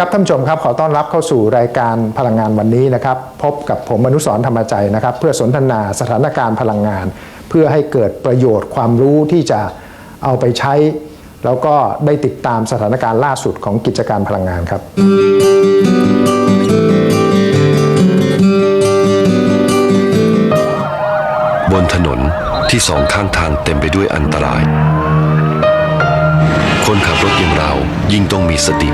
ครับท่านผู้ชมครับขอต้อนรับเข้าสู่รายการพลังงานวันนี้นะครับพบกับผมอนุสรธรรมใจนะครับ เพื่อสนทนาสถานการณ์พลังงาน เพื่อให้เกิดประโยชน์ความรู้ที่จะเอาไปใช้ แล้วก็ได้ติดตามสถานการณ์ล่าสุดของกิจการพลังงานครับ บนถนนที่สองข้างทางเต็มไปด้วยอันตราย คนขับรถอย่างเรายิ่งต้องมีสติ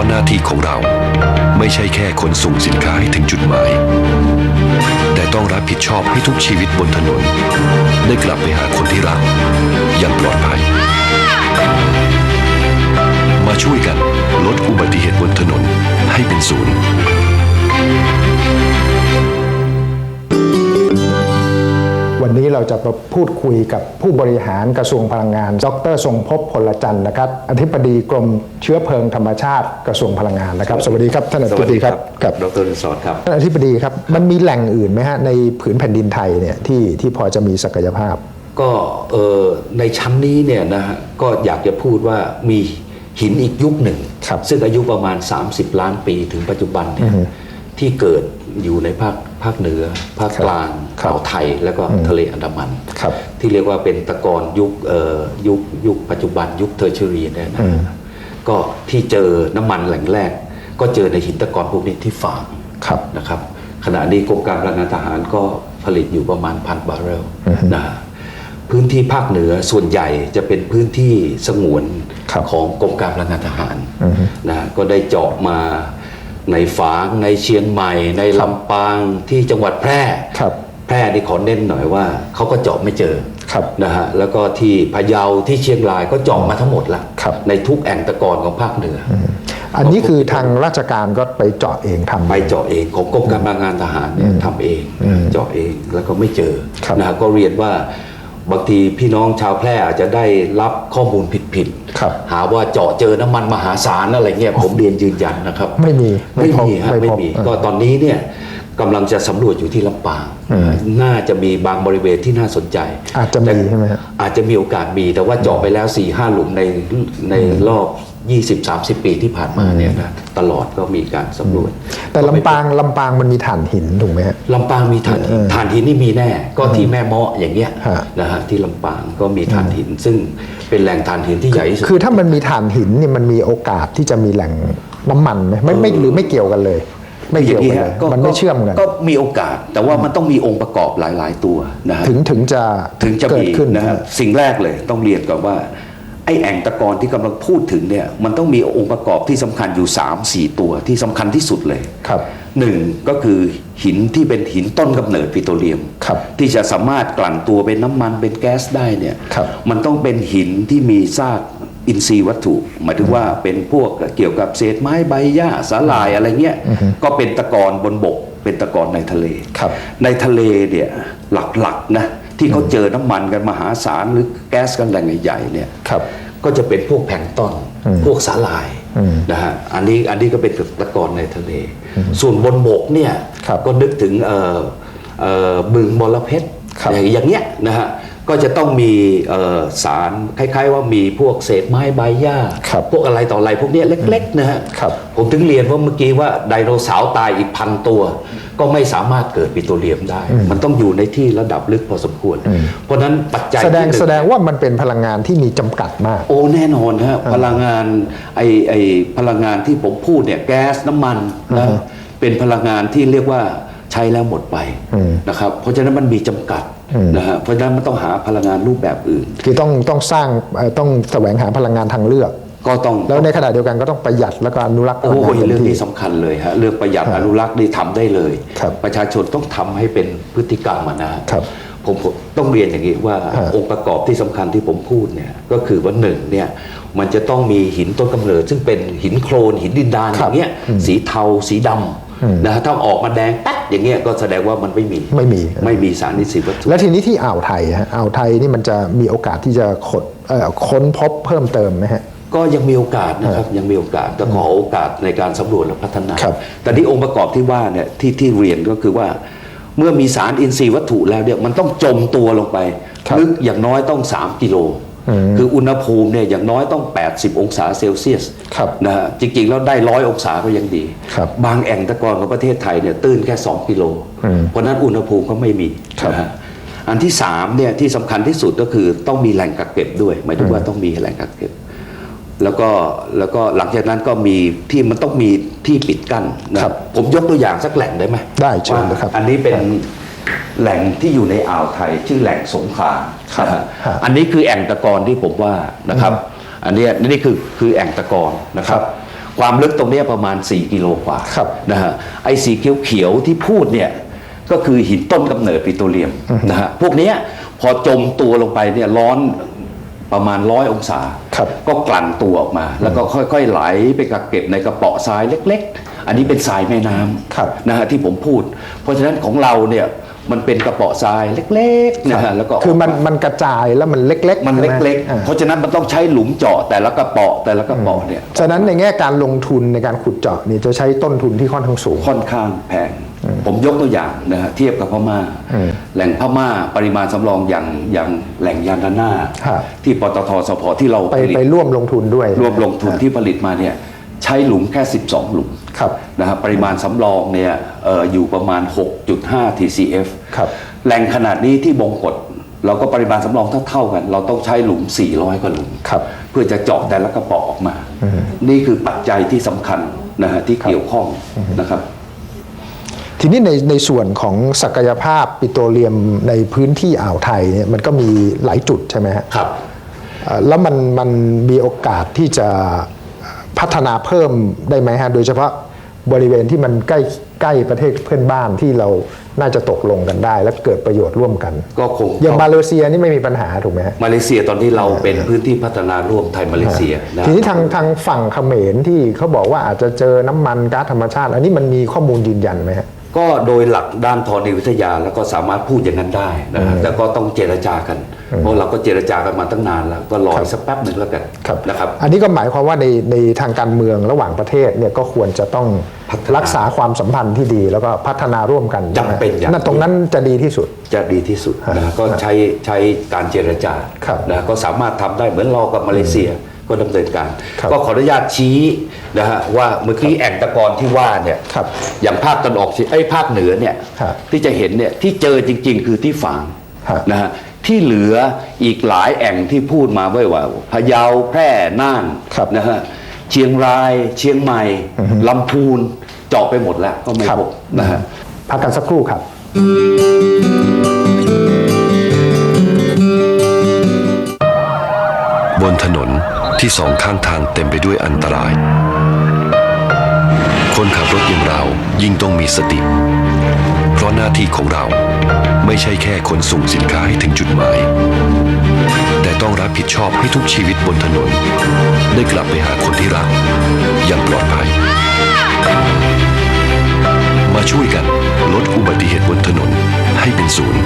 ราะหน้าที่ของเราไม่ใช่แค่ขนส่งสินค้าให้ถึงจุดหมาย แต่ต้องรับผิดชอบให้ทุกชีวิตบนถนน ได้กลับไปหาคนที่รักอย่างปลอดภัย มาช่วยกันลดอุบัติเหตุบนถนนให้เป็นศูนย์ นนี้เราจะมาพูดคุยกับผู้บริหารกระทรวงพลังงาน ดรทรงภพพลจันทร์นะครับ อธิบดีกรมเชื้อเพลิงธรรมชาติกระทรวงพลังงานนะครับ สวัสดีครับท่านอสธิบวัสดีดีคครัรับบครับดรนิสรครับท่านอธิบดีครับ มันมีแหล่งอื่นไหมฮะในผืนแผ่นดินไทยเนี่ยที่ที่พอจะมีศักยภาพ ก็เออในชั้นนี้เนี่ยนะฮะก็อยากจะพูดว่ามีหินอีกยุคหนึ่งครับซึ่งอายุประมาณ 30 ล้านปีถึงปัจจุบันเนี่ย ที่เกิดอยู่ในภาคภาคเหนือ ภาคกลางครับอ่าวไทย แล้วก็ทะเลอันดามัน ครับ ที่เรียกว่าเป็นตะกอนยุคเอ่อยุคยุคปัจจุบันยุคเทอร์เชอรีเนี่ยนะก็ที่เจอน้ำมันแหล่งแรก ก็เจอในหินตะกอนพวกนี้ที่ฝางครับ นะครับขณะนี้กรมการพลังงานทหารก็ผลิตอยู่ประมาณพันบาร์เรลนะพื้นที่ภาคเหนือส่วนใหญ่จะเป็นพื้นที่สงวนครับ ของกรมการพลังงานทหารนะก็ได้เจาะมา ในฝางในเชียงใหม่ ในลำปางที่จังหวัดแพร่ครับแพร่นี่ขอเน้นหน่อยว่าเขาก็เจาะไม่เจอครับนะฮะแล้วก็ที่พะเยาที่เชียงรายก็เจาะมาทั้งหมดละครับในทุกแอ่งตะกอนของภาคเหนือออันนี้คือทางราชการก็ไปเจาะเองทำไปเจาะเองของกรมการพลังงานทหารเนี่ยทำเองเจาะเองแล้วก็ไม่เจอครับนะฮะก็เรียนว่า บางทีพี่น้องชาวแพร่อาจจะได้รับข้อมูลผิดครับหาว่าเจาะเจอน้ำมันมหาศาลอะไรเงี้ยผมเรียนยืนยันนะครับไม่มีไม่ไม่พบมีฮะไม่ไม่พบมีเออก็ตอนนี้เนี่ยกำลังจะสำรวจอยู่ที่ลำปางน่าจะมีบางบริเวณที่น่าสนใจอาจจะมีแต่ใช่ไหมฮะอาจจะมีโอกาสมีแต่ว่าเจาะไปแล้ว4ี่ห้าหลุมในในรอบ 20-30 ปีที่ผ่านมาเนี่ยนะตลอดก็มีการสำรวจ แต่ลำปางลำปางมันมีถ่านหินถูกไหมฮะลำปางมีถ่านหินถ่านหินนี่มีแน่ ก็ที่แม่เมาะอย่างเงี้ยฮะนะฮะที่ลำปางก็มีถ่านหิน ซึ่งเป็นแหล่งถ่านหินที่ใหญ่ที่สุดคือถ้ามันมีถ่านหินนี่มันมีโอกาสที่จะมีแหล่งน้ำมันไหมไม่ไม่หรือไม่เกี่ยวกันเลย ไม่เกี่ยวกันเลยก็มันไม่เชื่อมกันก็มีโอกาสแต่ว่ามันต้องมีองค์ประกอบหลาย ๆ ตัวนะฮะถึงถึงจะถึงจะเกิมีดขึ้นนะฮะสิ่งแรกเลยต้องเรียนก่อนว่า ไอ้แอ่งตะกอนที่กำลังพูดถึงเนี่ยมันต้องมีองค์ประกอบที่สำคัญอยู่ 3 4 ตัวที่สำคัญที่สุดเลยครับหนึ่งก็คือหินที่เป็นหินต้นกำเนิดปิโตรเลียมครับที่จะสามารถกลั่นตัวเป็นน้ำมันเป็นแก๊สได้เนี่ยครับมันต้องเป็นหินที่มีซากอินทรีย์วัตถุ หมายถึงว่าเป็นพวกเกี่ยวกับเศษไม้ใบหญ้าสาหร่ายอะไรเงี้ยก็เป็นตะกอนบนบก เป็นตะกอนในทะเลครับในทะเลเนี่ยหลักๆนะ ที่เขาเจอน้ำมันกันมหาศาลหรือแก๊สกันแหล่งใหญ่ๆเนี่ยครับก็จะเป็นพวกแพลงก์ต้นพวกสาหร่ายนะฮะอันนี้อันนี้ก็เป็นตะกอนในทะเล ส่วนบนบกเนี่ยครับก็นึกถึงเอ่อเอ่อบึงมลเพชรครับอย่างเงี้ยนะฮะ ก็จะต้องมีเอ่อสารคล้ายๆ ว่ามีพวกเศษไม้ใบหญ้าครับพวกอะไรต่ออะไรพวกเนี้ยเล็กๆนะฮะครับผมถึงเรียนว่าเมื่อกี้ว่าไดโนเสาร์ตายอีกพันตัว ก็ไม่สามารถเกิดปิโตรเลียมได้ มันต้องอยู่ในที่ระดับลึกพอสมควร เพราะฉะนั้นปัจจัยแสดงที่หนึ่แสดงว่ามันเป็นพลังงานที่มีจำกัดมาก โอ้แน่นอนฮะพลังงานไอไอพลังงานที่ผมพูดเนี่ยแก๊สน้ำมันนะเป็นพลังงานที่เรียกว่า ใช้แล้วหมดไปนะครับเพราะฉะนั้นมันมีจำกัดนะฮะเพราะฉะนั้นมันต้องหาพลังงานรูปแบบอื่น คือต้องต้องสร้างเอ่อต้องแสวงหาพลังงานทางเลือก ก็ต้องแล้วในขณะเดียวกันก็ต้องประหยัดแล้วก็อนุรักษ์พโอ้ลังโหงานเรื่องเต็มนี้ที่สำคัญเลยฮะเรื่องประหยัดอนุรักษ์นี่ทำได้เลยครับประชาชนต้องทำให้เป็นพฤติกรรมอะนะครับผมผมต้องเรียนอย่างนี้ว่าฮะองค์ประกอบที่สำคัญที่ผมพูดเนี่ยก็คือว่าหนึ่งเนี่ยมันจะต้องมีหินต้นกำเนิด ซึ่งเป็นหินโครนหินดินดานอย่างเงี้ยสีเทาสีดำ นะฮะถ้าออกมาแดงแป๊ดอย่างเงี้ยก็แสดงว่ามันไม่มีไม่มีไม่มีสารนิสิตวัตถุแล้วทีนี้ที่อ่าวไทยฮะอ่าวไทยนี่มันจะมีโอกาสที่จะขดเอ่อค้นพบเพิ่มเติมไหมฮะก็ยังมีโอกาสนะครับยังมีโอกาสแต่ขอโอกาสในการสำรวจและพัฒนาครับแต่ที่องค์ประกอบที่ว่าเนี่ยที่ที่เรียนก็คือว่า เมื่อมีสารอินทรีย์วัตถุแล้วเนี่ยมันต้องจมตัวลงไปครับลึกอย่างน้อยต้อง 3 กิโล คืออุณหภูมิเนี่ยอย่างน้อยต้อง 80 องศาเซลเซียสครับนะฮะจริงๆ แล้วได้ร้อยองศาก็ยังดีครับบางแอ่งตะกอนของประเทศไทยเนี่ยตื้นแค่ 2 กิโล เพราะฉะนั้นอุณหภูมิก็ไม่มีครับนะฮะอันที่3เนี่ยที่สำคัญที่สุดก็คือต้องมีแหล่งกักเก็บด้วยหมายถึงว่าต้องมีแหล่งกักเก็บ แล้วก็แล้วก็หลังจากนั้นก็มีที่มันต้องมีที่ปิดกั้นนะครับผมยกตัวอย่างสักแหล่งได้ไหมได้เชิญเลยครับว่าอันนี้เป็น แหล่งที่อยู่ในอ่าวไทย ชื่อแหล่งสงขลาครับนะฮะครับอันนี้คือแอ่งตะกอนที่ผมว่านะครับ อันเนี้ยนี่คือคือแอ่งตะกอนนะครับ ความลึกตรงเนี้ยประมาณ 4 กิโลกว่าครับนะฮะไอ้สีเขียวๆที่พูดเนี่ยก็คือหินต้นกำเนิดปิโตรเลียมนะฮะพวกเนี้ยพอจมตัวลงไปเนี่ยร้อนประมาณร้อยองศาครับก็กลั่นตัวออกมา แล้วก็ค่อยๆไหลไปกักเก็บในกระเป๋อทรายเล็ก ๆ อันนี้เป็นทรายแม่น้ครับำนะฮะที่ผมพูด เพราะฉะนั้นของเราเนี่ย มันเป็นกระเป๋อทรายเล็กๆนะฮะแล้วก็คือมันมันกระจายแล้วมันเล็กๆมันใช่ไหเล็กอ่า ๆ เพราะฉะนั้นมันต้องใช้หลุมเจาะแต่ละกระเป๋อแต่ละกระเป๋อเนี่ยฉะนั้นในแง่การลงทุนในการขุดเจาะนี่จะใช้ต้นทุนที่ค่อนข้างสูง ค่อนข้างแพง ผมยกตัวอย่างนะฮะเทียบกับพม่า อืมแหล่งพม่าปริมาณสำรองอย่างอย่างแหล่งยานนาน่าครับ ที่ปตทสพที่เราไปผลิต ไปร่วมลงทุนด้วย รวมลงทุนที่ผลิตมาเนี่ย ใช้หลุมแค่ 12 หลุมครับนะครับปริมาณสำรองเนี่ยเอ่ออยู่ประมาณ 6.5 TCF ครับแหล่งขนาดนี้ที่บงกฎเราก็ปริมาณสำรองเท่าๆกัน เราต้องใช้หลุม 400 กว่าหลุมครับเพื่อจะเจาะแต่ละกระป๋อออกมา นี่คือปัจจัยที่สำคัญนะฮะที่เกี่ยวข้องนะครับทีนี้ในในส่วนของศักยภาพปิโตรเลียมในพื้นที่อ่าวไทยเนี่ยมันก็มีหลายจุดใช่ไหมฮะครับเอ่อแล้วมันมันมีโอกาสที่จะ พัฒนาเพิ่มได้ไหมฮะโดยเฉพาะบริเวณที่มันใกล้ใกล้ประเทศเพื่อนบ้านที่เราน่าจะตกลงกันได้ และเกิดประโยชน์ร่วมกันก็คงอย่างมาเลเซียนี่ไม่มีปัญหาถูกไหมฮะมาเลเซียตอนนี้เราเป็นพื้นที่พัฒนาร่วมไทยมาเลเซียนะทีนี้ทางทางฝั่งเขมรที่เขาบอกว่าอาจจะเจอน้ำมันก๊าซธรรมชาติ อันนี้มันมีข้อมูลยืนยันไหมฮะ ก็โดยหลักด้านธรณีวิทยาแล้วก็สามารถพูดอย่างนั้นได้นะฮะแต่ก็ต้องเจรจากัน เพราะเราก็เจรจากันมาตั้งนานแล้ว ก็รออีกสักแป๊บหนึ่งแล้วกันนะครับ อันนี้ก็หมายความว่าในในทางการเมืองระหว่างประเทศเนี่ยก็ควรจะต้องพัฒนารักษาความสัมพันธ์ที่ดีแล้วก็พัฒนาร่วมกันใช่ไหมจำเป็นอย่างนั่นตรงนั้นจะดีที่สุดจะดีที่สุดนะฮะก็ใช้ใช้การเจรจาครับนะก็สามารถทำได้เหมือนเรากับมาเลเซีย ก็ดำเนินการครับก็ขออนุญาตชี้นะฮะว่าเมื่อกี้แอ่งตะกอนที่ว่าเนี่ยครับอย่างภาคตะวันออกเฉียงไอ้ยภาคเหนือเนี่ยครับที่จะเห็นเนี่ยที่เจอจริง ๆ คือที่ฝางครับนะฮะที่เหลืออีกหลายแอ่งที่พูดมาไว้ว่าพะเยาแพร่น่านครับนะฮะเชียงราย เชียงใหม่ลำพูนเจาะไปหมดแล้วก็ไม่ครับพบนะฮะพักกันสักครู่ครับบ ที่สองข้างทางเต็มไปด้วยอันตราย คนขับรถอย่างเรายิ่งต้องมีสติ เพราะหน้าที่ของเราไม่ใช่แค่ขนส่งสินค้าให้ถึงจุดหมาย แต่ต้องรับผิดชอบให้ทุกชีวิตบนถนน ได้กลับไปหาคนที่รัก อย่างปลอดภัย มาช่วยกันลดอุบัติเหตุบนถนนให้เป็นศูนย์